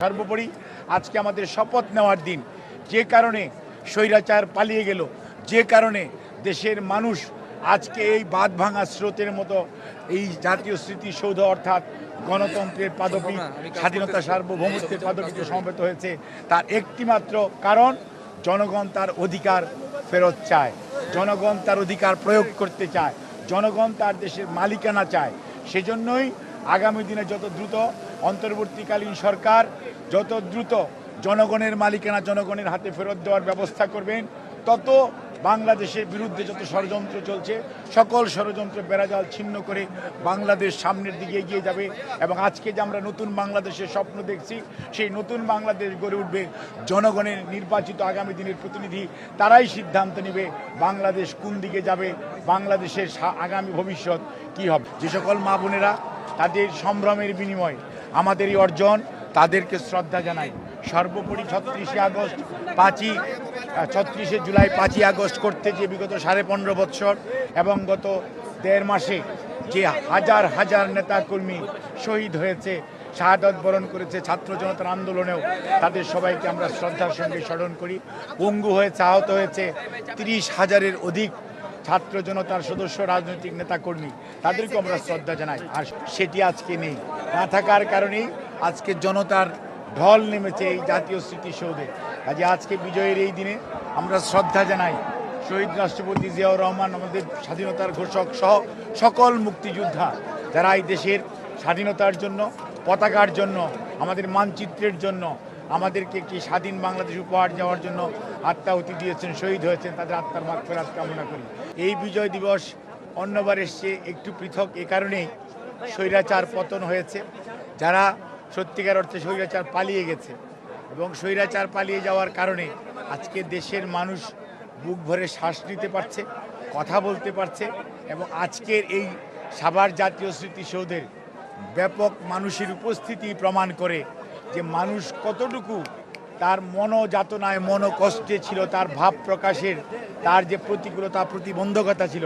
সর্বোপরি আজকে আমাদের শপথ নেওয়ার দিন। যে কারণে স্বৈরাচার পালিয়ে গেল যে কারণে দেশের মানুষ আজকে এই বাঁধ ভাঙা স্রোতের মতো এই জাতীয় স্মৃতিসৌধ অর্থাৎ গণতন্ত্রের পাদপীঠ স্বাধীনতা সার্বভৌমত্বের পাদপীঠে সমবেত হয়েছে তার একটিমাত্র কারণ জনগণ তার অধিকার ফেরত চায় জনগণ তার অধিকার প্রয়োগ করতে চায় জনগণ তার দেশের মালিকানা চায়। সেজন্যই আগামী দিনে যত দ্রুত অন্তর্বর্তীকালীন সরকার যত দ্রুত জনগণের মালিকানা জনগণের হাতে ফেরত দেওয়ার ব্যবস্থা করবেন, তত বাংলাদেশের বিরুদ্ধে যত ষড়যন্ত্র চলছে, সকল ষড়যন্ত্র বেড়াজাল ছিন্ন করে বাংলাদেশ সামনের দিকে এগিয়ে যাবে এবং আজকে যে আমরা নতুন বাংলাদেশের স্বপ্ন দেখছি, সেই নতুন বাংলাদেশ গড়ে উঠবে জনগণের নির্বাচিত আগামী দিনের প্রতিনিধি, তারাই সিদ্ধান্ত নেবে বাংলাদেশ কোন দিকে যাবে, বাংলাদেশের আগামী ভবিষ্যৎ কি হবে। যে সকল মা বোনেরা তাদের সম্ভ্রমের বিনিময়ে আমাদের এই অর্জন, তাদেরকে শ্রদ্ধা জানাই। সর্বোপরি ছত্রিশে আগস্ট, পাঁচই ছত্রিশে জুলাই, পাঁচই আগস্ট করতে যে বিগত সাড়ে পনেরো বৎসর এবং গত দেড় মাসে যে হাজার হাজার নেতাকর্মী শহীদ হয়েছে শাহাদত বরণ করেছে ছাত্র জনতার আন্দোলনেও, তাদের সবাইকে আমরা শ্রদ্ধার সঙ্গে স্মরণ করি। পঙ্গু হয়েছে, আহত হয়েছে, তিরিশ হাজারের অধিক ছাত্র জনতার সদস্য রাজনৈতিক নেতাকর্মী তাদেরকে আমরা শ্রদ্ধা জানাই। আর সেটি আজকে নেই। না থাকার কারণেই আজকে জনতার ঢল নেমেছে এই জাতীয় স্মৃতিসৌধে। কাজে আজকে বিজয়ের এই দিনে আমরা শ্রদ্ধা জানাই শহীদ রাষ্ট্রপতি জিয়াউর রহমান, আমাদের স্বাধীনতার ঘোষক সহ সকল মুক্তিযোদ্ধা, যারা এই দেশের স্বাধীনতার জন্য, পতাকার জন্য, আমাদের মানচিত্রের জন্য আমাদেরকে একটি স্বাধীন বাংলাদেশ উপহার যাওয়ার জন্য আত্মাহুতি দিয়েছেন, শহীদ হয়েছেন, তাদের আত্মার মাগফেরাত কামনা করি। এই বিজয় দিবস অন্যবার এসছে একটু পৃথক এ কারণেই স্বৈরাচার পতন হয়েছে। যারা সত্যিকার অর্থে স্বৈরাচার পালিয়ে গেছে এবং স্বৈরাচার পালিয়ে যাওয়ার কারণে আজকে দেশের মানুষ বুক ভরে শ্বাস নিতে পারছে, কথা বলতে পারছে এবং আজকের এই সাভার জাতীয় স্মৃতিসৌধের ব্যাপক মানুষের উপস্থিতি প্রমাণ করে যে মানুষ কতটুকু তার মনোযাতনায় মনোকষ্টে ছিল, তার ভাব প্রকাশের, তার যে প্রতিকূলতা, প্রতিবন্ধকতা ছিল